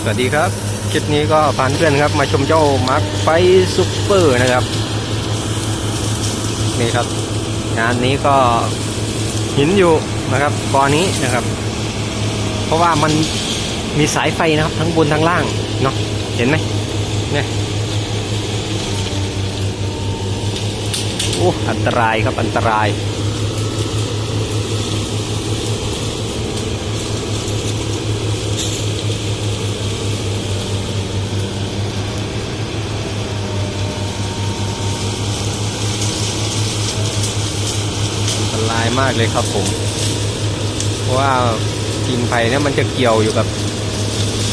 สวัสดีครับ คลิปนี้ก็พาเพื่อนครับ มาชมเจ้ามาร์คไฟซูเปอร์นะครับ นี่ครับ งานนี้ก็หินอยู่นะครับกอนี้นะครับ เพราะว่ามันมีสายไฟนะครับ ทั้งบนทั้งล่างเนาะเห็นไหมเนี่ยโอ้อันตรายครับอันตรายายมากเลยครับผม เพราะว่ากิ่งไผ่เนี่ยมันจะเกี่ยวอยู่กับ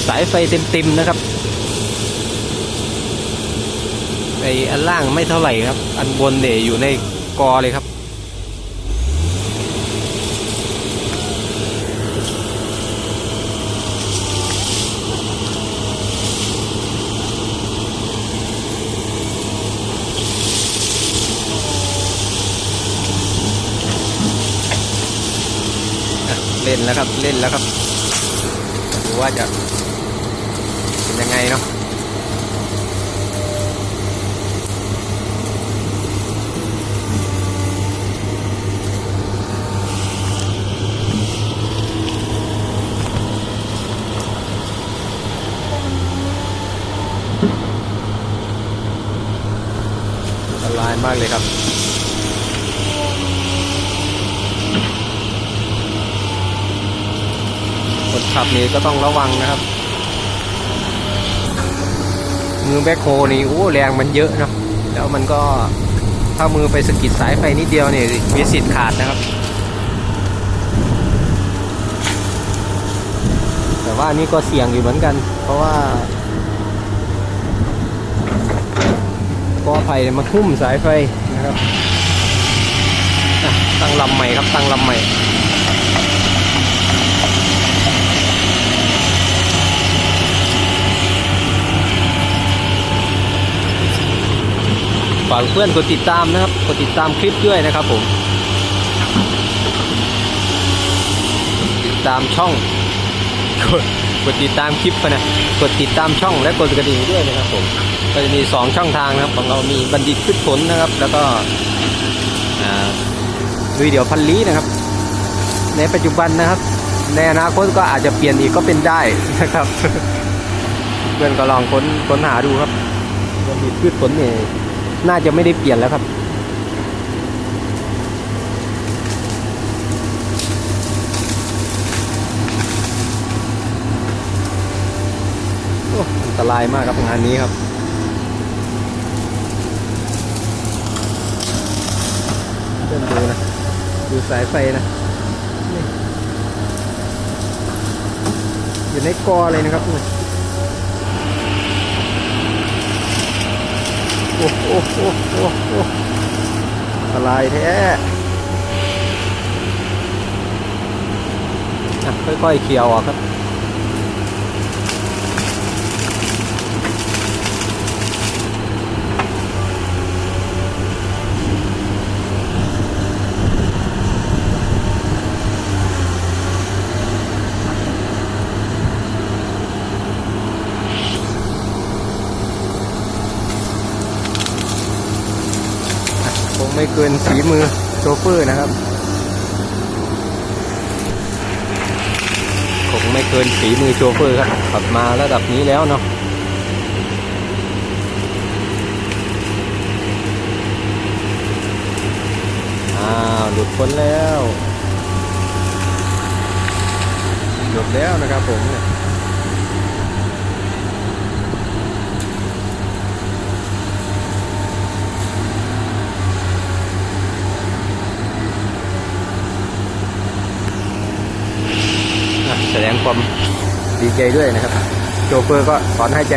สายไฟเต็มๆนะครับไออันล่างไม่เท่าไหร่ครับ อันบนเนี่ยอยู่ในกอเลยครับ แล้วครับเล่นแล้วครับดูว่าจะเป็นยังไงเนาะอันตรายมากเลยครับ คนขับนี่ก็ต้องระวังนะครับ มือแบคโฮนี่โอ้แรงมันเยอะนะแล้วมันก็ถ้ามือไปสกิดสายไฟนิดเดียวเนี่ยมีสิทธิ์ขาดนะครับ แต่ว่านี่ก็เสี่ยงอยู่เหมือนกัน เพราะว่ากอไผ่เนี่ยมาหุ้มสายไฟนะครับตั้งลำใหม่ครับตั้งลำใหม่ ฝากเพื่อนกดติดตามนะครับ กดติดตามคลิปด้วยนะครับผม ติดตามช่อง กดกดติดตามคลิปนะ กดติดตามช่องและกดกระดิ่งด้วยนะครับผม ก็จะมี 2 ช่องทางนะครับ ของเรามีบัณฑิตพืชผลนะครับ แล้วก็วิดีโอพันลี้นะครับ ในปัจจุบันนะครับ ในอนาคตก็อาจจะเปลี่ยนอีกก็เป็นได้นะครับ เพื่อนก็ลองค้นค้นหาดูครับบัณฑิตพืชผลเนี่ย น่าจะไม่ได้เปลี่ยนแล้วครับอันตรายมากครับงานนี้ครับ เดินดูนะ ดูสายไฟนะอยู่ในกอเลยนะครับนี่ โอ้โหโอ้โหโอ้อะไรแท้ค่อยๆเคี่ยวอะ งไม่เกินฝีมือโชเฟอร์นะครับ คงไม่เกินฝีมือโชเฟอร์ครับขับมาระดับนี้แล้วเนาะอ้าวหลุดพ้นแล้ว หลุดแล้วนะครับผมเนี่ย แสดงความดีใจด้วยนะครับ โชเฟอร์ก็ถอนหายใจ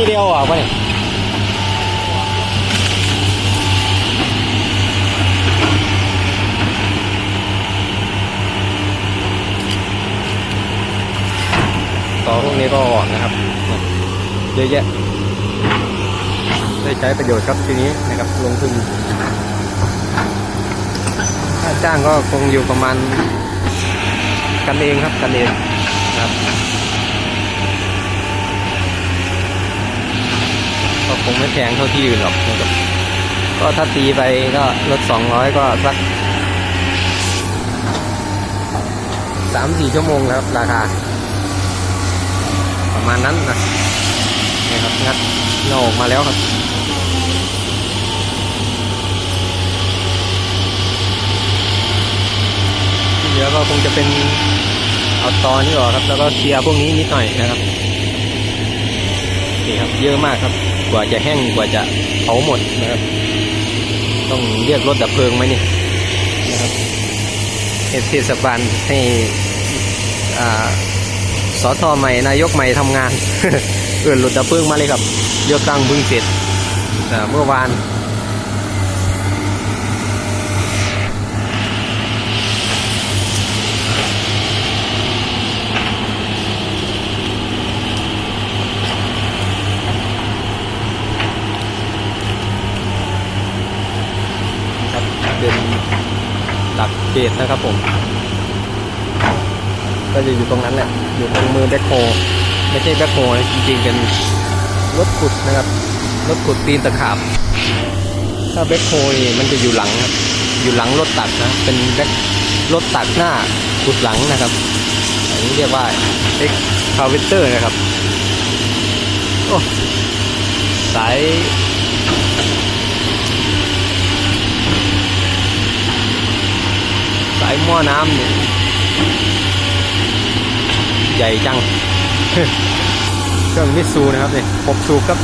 นี่เดียวออกปะเนี่ยต่อพวกนี้ก็ออกนะครับ เยอะแยะ ได้ใช้ประโยชน์ครับทีนี้นะครับลงทุนค่าจ้างก็คงอยู่ประมาณกันเองครับกันเองครับ ก็คงไม่แพงเท่าที่อื่นหรอกนะครับก็ถ้าตีไปก็ลดสองร้อยก็สักสามสี่ชั่วโมงครับ ราคา ประมาณนั้นนะนี่ครับงัดเงาออกมาแล้วครับที่เหลือก็คงจะเป็นเอาตอนี่ออครับ แล้วก็เคลียร์พวกนี้นิดหน่อยนะครับนี่ครับ เยอะมากครับ กว่าจะแห้งกว่าจะเผาหมดนะครับ ต้องเรียกรถดับเพลิงไหมนี่นะครับเทศบาลให้อ่าสอทอใหม่นายกใหม่ทำงาน เอื่นรถดับเพลิงมาเลยครับเลือกตั้งเพิ่งเสร็จเมื่อวาน ครับเป็นหลักเข ตนะครับผม ก็จะอยู่ตรงนั้นแหละ อยู่ตรงมือแบ็คโฮไม่ใช่แบ็คโฮจริงๆเป็นรถขุดนะครับ รถขุดตีนตะขาบ ถ้าแบ็คโฮนี่มันจะอยู่หลังครับ อยู่หลังรถตักนะ เป็นแบ็ครถตักหน้าขุดหลังนะครับอันนี้เรียกว่าเอ็กคาเวเตอร์นะครับ โอ้สาย สายหม้อน้ำนี่ใหญ่จัง เครื่องมิสซูนะครับเนี่ยหกสูบครับ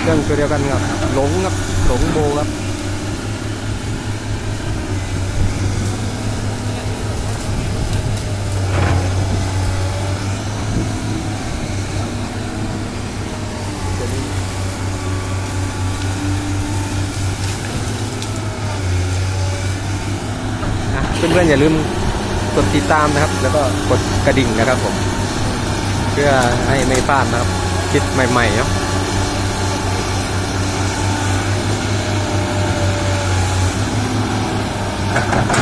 เครื่องตัวเดียวกันครับหลงครับหลงโบครับ อย่าลืมกดติดตามนะครับ แล้วก็กดกระดิ่งนะครับผม เพื่อให้ไม่พลาดนะครับคลิปใหม่ๆเนาะโอ้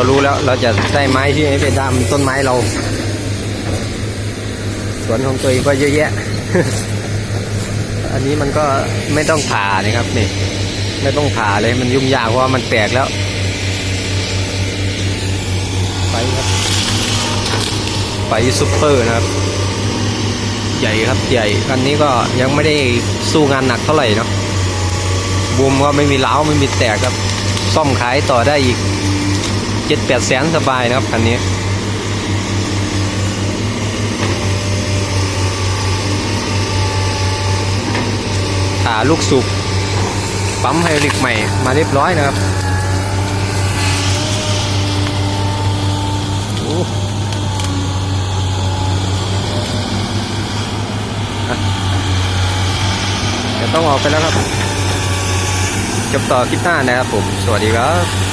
เรารู้แล้ว เราจะได้ไม้ที่ไม่เป็นตามต้นไม้เรา สวนของตัวเองก็เยอะแยะ อันนี้มันก็ไม่ต้องผ่านะครับนี่ ไม่ต้องผ่าเลยมันยุ่งยากเพราะว่ามันแตกแล้วไฟครับไฟซุปเปอร์นะครับ ใหญ่ครับใหญ่ อันนี้ก็ยังไม่ได้สู้งานหนักเท่าไหร่เนาะบูมก็ไม่มีเล้าไม่มีแตกครับ ซ่อมขายต่อได้อีก เจ็ดแปดแสนสบายนะครับคันนี้ขาลูกสูบปั๊มไฮดรอลิกใหม่มาเรียบร้อยนะครับโอ้อะต้องออกไปแล้วครับจบต่อคลิปหน้านะครับผม สวัสดีครับ